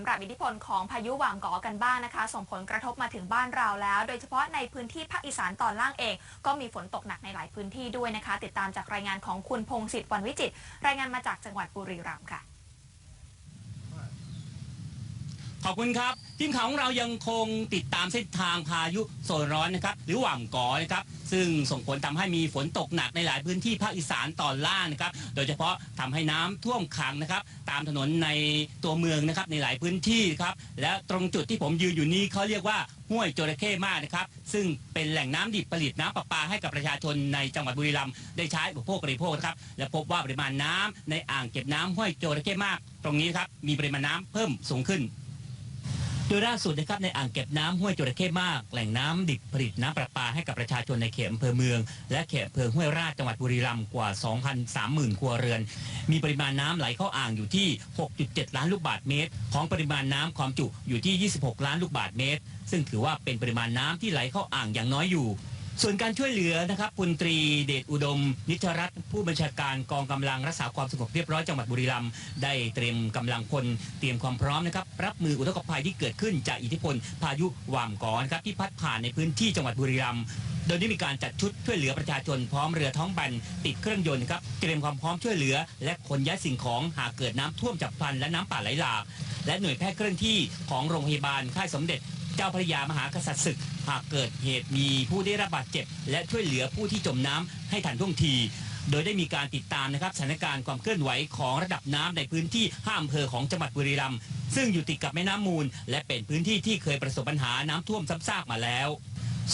ำหรับอิทธิพลของพายุหว่ามกอกันบ้างนะคะ ส่งผลกระทบมาถึงบ้านเราแล้ว โดยเฉพาะในพื้นที่ภาคอีสานตอนล่างเอง ก็มีฝนตกหนักในหลายพื้นที่ด้วยนะคะ ติดตามจากรายงานของคุณพงศิษฐ์วันวิจิตรรายงานมาจากจังหวัดบุรีรัมย์ค่ะ ขอบคุณครับ ทีมข่าวของเรายังคงติดตามเส้นทางพายุโซนร้อนนะครับ หรือหว่ามกอนะครับ ซึ่งส่งผลทำให้มีฝนตกหนักในหลายพื้นที่ภาคอีสานตอนล่างนะครับ โดยเฉพาะทำให้น้ำท่วมขังนะครับ ตามถนนในตัวเมืองนะครับในหลายพื้นที่ครับ และตรงจุดที่ผมยืนอยู่นี้เขาเรียกว่าห้วยจระเข้มากนะครับ ซึ่งเป็นแหล่งน้ำดิบผลิตน้ำประปาให้กับประชาชนในจังหวัดบุรีรัมย์ได้ใช้อุปโภคบริโภคนะครับ และพบว่าปริมาณน้ำในอ่างเก็บน้ำห้วยจระเข้มาก ตรงนี้ครับมีปริมาณน้ำเพิ่มสูงขึ้น โดยล่าสุดนะครับในอ่างเก็บน้ำห้วยจระเข้มาก แหล่งน้ำดิบผลิตน้ำประปาให้กับประชาชนในเขตอำเภอเมือง และเขตอำเภอห้วยราชจังหวัดบุรีรัมย์กว่า2,030,000 ครัวเรือน มีปริมาณน้ำไหลเข้าอ่างอยู่ที่ 6.7 ล้านลูกบาศก์เมตร ของปริมาณน้ำความจุอยู่ที่ 26 ล้านลูกบาศก์เมตร ซึ่งถือว่าเป็นปริมาณน้ำที่ไหลเข้าอ่างอย่างน้อยอยู่ ส่วนการช่วยเหลือนะครับพลตรีเดชอุดม นิชรัตน์ผู้บัญชาการกองกำลังรักษาความสงบเรียบร้อยจังหวัดบุรีรัมย์ได้เตรียมกำลังพลเตรียมความพร้อมนะครับรับมืออุทกภัยที่เกิดขึ้นจากอิทธิพลพายุหว่ามกอนะครับที่พัดผ่านในพื้นที่จังหวัดบุรีรัมย์โดยได้มีการจัดชุดช่วยเหลือประชาชนพร้อมเรือท้องแบนติดเครื่องยนต์ครับเตรียมความพร้อมช่วยเหลือ และขนย้ายสิ่งของหากเกิดน้ำท่วมฉับพลันและน้ำป่าไหลหลาก และหน่วยแพทย์เคลื่อนที่ของโรงพยาบาลค่ายสมเด็จ จ้าพระยามหากษัตริย์ศึก หากเกิดเหตุมีผู้ได้รับบาดเจ็บ และช่วยเหลือผู้ที่จมน้ำให้ทันท่วงที โดยได้มีการติดตามนะครับสถานการณ์ความเคลื่อนไหวของระดับน้ำในพื้นที่ห้าอำเภอของจังหวัดบุรีรัมย์ซึ่งอยู่ติดกับแม่น้ำมูล และเป็นพื้นที่ที่เคยประสบปัญหาน้ำท่วมซ้ำซากมาแล้ว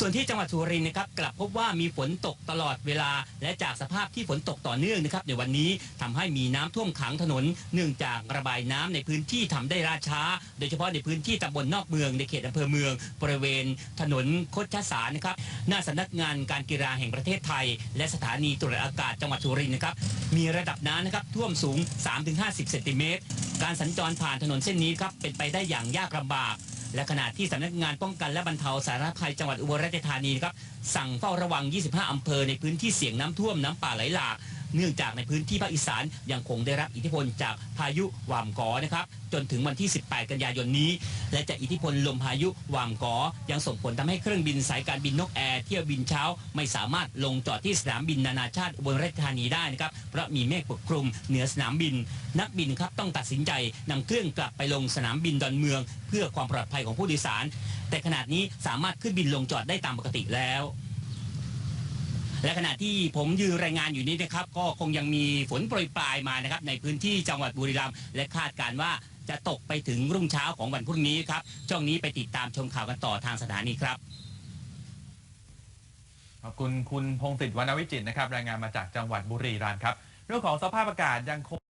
ส่วนที่จังหวัดสุรินทร์นะครับกลับพบว่ามีฝนตกตลอดเวลา และจากสภาพที่ฝนตกต่อเนื่องนะครับในวันนี้ทำให้มีน้ำท่วมขังถนน เนื่องจากระบายน้ำในพื้นที่ทำได้ล่าช้า โดยเฉพาะในพื้นที่ตำบลนอกเมืองในเขตอำเภอเมือง บริเวณถนนโคชสารนะครับหน้าสำนักงานการกีฬาแห่งประเทศไทย และสถานีตรวจอากาศจังหวัดสุรินทร์นะครับมีระดับน้ำนะครับท่วมสูง 3-50เซนติเมตรการสัญจรผ่านถนนเส้นนี้ครับเป็นไปได้อย่างยากลำบาก และขณะที่สำนักงานป้องกันและบรรเทาสาธารณภัยจังหวัดอุบลราชธานีนะครับสั่งเฝ้าระวัง 25 อำเภอในพื้นที่เสี่ยงน้ำท่วมน้ำป่าไหลหลาก เนื่องจากในพื้นที่ภาคอีสานยังคงได้รับอิทธิพลจากพายุหว่ามกอนะครับจนถึงวันที่ 18 กันยายนนี้ และจากอิทธิพลลมพายุหว่ามกอยังส่งผลทำให้เครื่องบินสายการบินนกแอร์เที่ยวบินเช้าไม่สามารถลงจอดที่สนามบินนานาชาติอุบลราชธานีได้นะครับเพราะมีเมฆปกคลุมเหนือสนามบิน นักบินครับต้องตัดสินใจนำเครื่องกลับไปลงสนามบินดอนเมือง เพื่อความปลอดภัยของผู้โดยสาร แต่ขณะนี้สามารถขึ้นบินลงจอดได้ตามปกติแล้ว และขณะที่ผมยืนรายงานอยู่นี้นะครับ ก็คงยังมีฝนโปรยปลายมานะครับ ในพื้นที่จังหวัดบุรีรัมย์และคาดการว่าจะตกไปถึงรุ่งเช้าของวันพรุ่งนี้ครับ ช่วงนี้ไปติดตามชมข่าวกันต่อทางสถานีครับ ขอบคุณคุณพงศิษฐ์วรรณวิจิตรนะครับ รายงานมาจากจังหวัดบุรีรัมย์ครับ เรื่องของสภาพอากาศยังคง